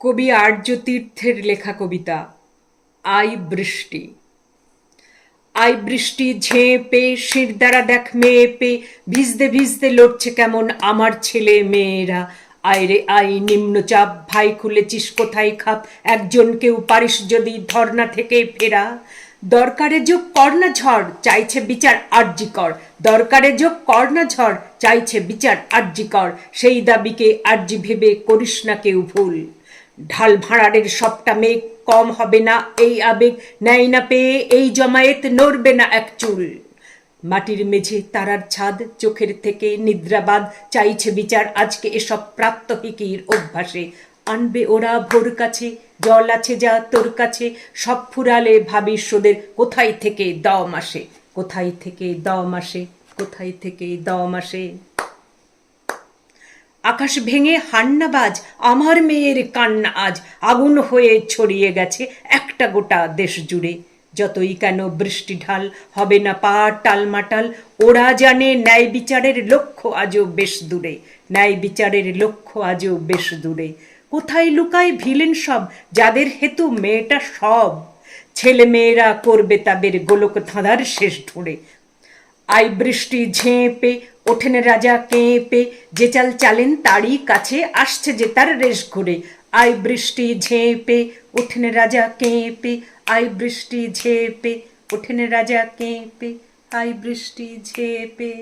কবি আর্য তীর্থের লেখা কবিতা, আই বৃষ্টি। আই বৃষ্টি ঝেঁপে শির দ্বারা দেখ মেয়ে পে ভিজতে ভিজতে লড়ছে কেমন আমার ছেলে মেয়েরা। আইরে আই নিম্নচাপ ভাই খুলেছিস কোথায় খাপ, একজন কেউ পারিস যদি ধর্না থেকে ফেরা। দরকারে যোগ কর্ণা ঝড়, চাইছে বিচার আর্যিকর। দরকারে যোগ কর্ণা ঝড়, চাইছে বিচার আর্যিকর। সেই দাবিকে আর্যি ভেবে করিস না কেউ ভুল। ঢাল ভাঁড়ারের সবটা মেঘ কম হবে না, এই আবেগ নেয় না পেয়ে, এই জমায়েত নড়বে না এক চুল। মাটির মেঝে তারার ছাদ, চোখের থেকে নিদ্রাবাদ, চাইছে বিচার, আজকে এসব প্রাত্যহিকীর অভ্যাসে। আনবে ওরা ভোর কাছে, জল আছে যা তোর কাছে, সব ফুরালে ভাবিস ওদের কোথায় থেকে দম আসে, কোথায় থেকে দম আসে, কোথায় থেকে দম আসে। আকাশ ভেঙে হান্নাবাজ, আমার মেয়ের কান্না আজ আগুন হয়ে ছড়িয়ে গেছে একটা গোটা দেশ জুড়ে। যতই কেন বৃষ্টি ঢাল হবে না পা টালমাটাল, ওরা জানে ন্যায় বিচারের লক্ষ্য আজও বেশ দূরে। ন্যায় বিচারের লক্ষ্য আজও বেশ দূরে। কোথায় লুকায় ভিলেন সব, যাদের হেতু মেয়েটা সব? ছেলে মেয়েরা করবে তাদের গোলক ধাঁধার শেষ ঢোড়ে আই বৃষ্টি ঝেঁপে ওঠেন রাজা কেঁপে। যে চাল চালেন তারই কাছে আসছে যে তার রেশ ঘুরে। আই বৃষ্টি ঝেঁপে, ওঠেন রাজা কেঁপে। আই বৃষ্টি ঝেঁপে, ওঠেন রাজা কেঁপে। আই বৃষ্টি ঝেঁপে।